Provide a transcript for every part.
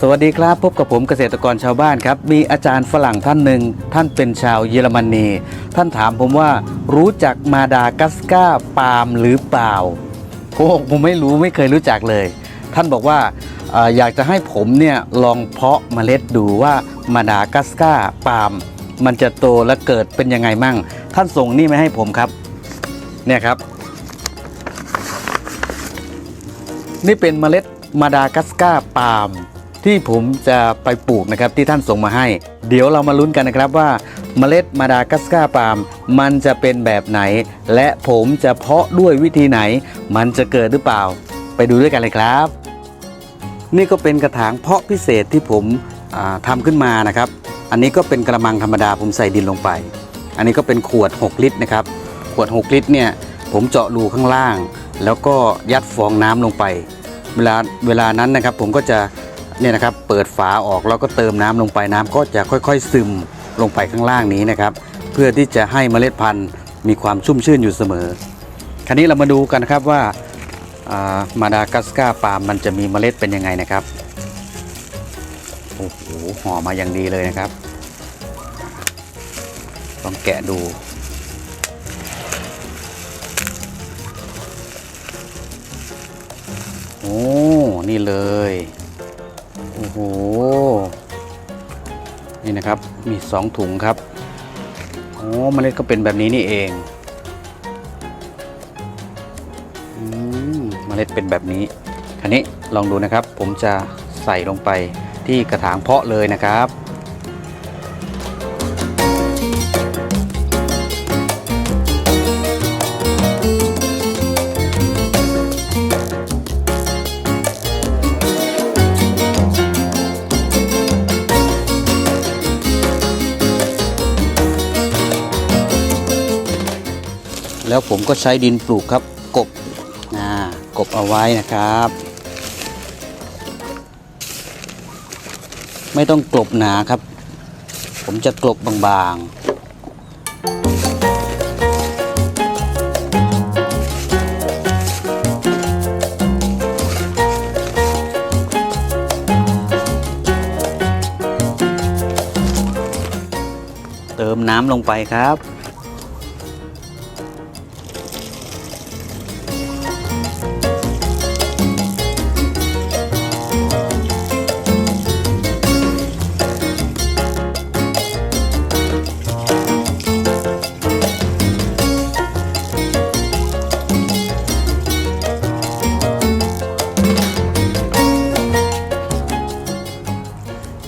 สวัสดีครับ พบกับผมเกษตรกรชาวบ้านครับ มีอาจารย์ฝรั่งท่านหนึ่ง ท่านเป็นชาวเยอรมนี ท่านถามผมว่ารู้จักมาดากัสกาปาล์มหรือเปล่าโอ้ผมไม่รู้ไม่เคยรู้จักเลย ท่านบอกว่าออยากจะให้ผมเนี่ยลองเพาะเมล็ดดูว่ามาดากัสกาปาล์มมันจะโตและเกิดเป็นยังไงมั่ง ท่านส่งนี่มาให้ผมครับ เนี่ยครับ นี่เป็นเมล็ดมาดากัสกาปาล์ม ที่ผมจะไปปลูกนะครับที่ท่านส่งมาให้ เดี๋ยวเรามาลุ้นกันนะครับว่าเมล็ดมาดากัสกาปาล์มมันจะเป็นแบบไหน และผมจะเพาะด้วยวิธีไหน มันจะเกิดหรือเปล่า ไปดูด้วยกันเลยครับ นี่ก็เป็นกระถางเพาะพิเศษที่ผมทำาขึ้นมานะครับ อันนี้ก็เป็นกระมังธรรมดาผมใส่ดินลงไป อันนี้ก็เป็นขวด 6 ลิตรนะครับ ขวด 6 ลิตรเนี่ยผมเจาะรูข้างล่าง แล้วก็ยัดฟองน้ำลงไป เวลาเวลานั้นนะครับผมก็จะ เนี่ยนะครับเปิดฝาออกแล้วก็เติมน้ำลงไปน้ำก็จะค่อยๆ ซึมลงไปข้างล่างนี้นะครับ เพื่อที่จะให้เมล็ดพันธุ์มีความชุ่มชื่นอยู่เสมอ คราวนี้เรามาดูกันนะครับว่ามาดากัสการ์ปาล์มมันจะมีเมล็ดเป็นยังไงนะครับโอ้โหห่อมาอย่างดีเลยนะครับลองแกะดูโอ้นี่เลย โอ้โห นี่นะครับ มีสองถุงครับ โอ้เมล็ดก็เป็นแบบนี้นี่เองอืมเมล็ดเป็นแบบนี้ คราวนี้ลองดูนะครับ ผมจะใส่ลงไปที่กระถางเพาะเลยนะครับ แล้วผมก็ใช้ดินปลูกครับกบอ่ากบเอาไว้นะครับ ไม่ต้องกลบหนาครับ ผมจะกลบบางๆเติมน้ำลงไปครับ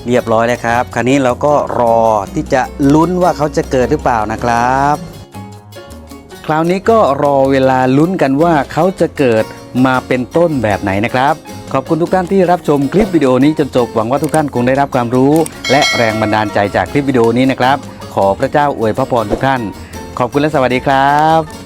เรียบร้อยแล้วครับ คราวนี้เราก็รอที่จะลุ้นว่าเขาจะเกิดหรือเปล่านะครับ คราวนี้ก็รอเวลาลุ้นกันว่าเขาจะเกิดมาเป็นต้นแบบไหนนะครับ ขอบคุณทุกท่านที่รับชมคลิปวิดีโอนี้จนจบหวังว่าทุกท่านคงได้รับความรู้ และแรงบันดาลใจจากคลิปวิดีโอนี้นะครับ ขอพระเจ้าอวยพระพรทุกท่าน ขอบคุณและสวัสดีครับ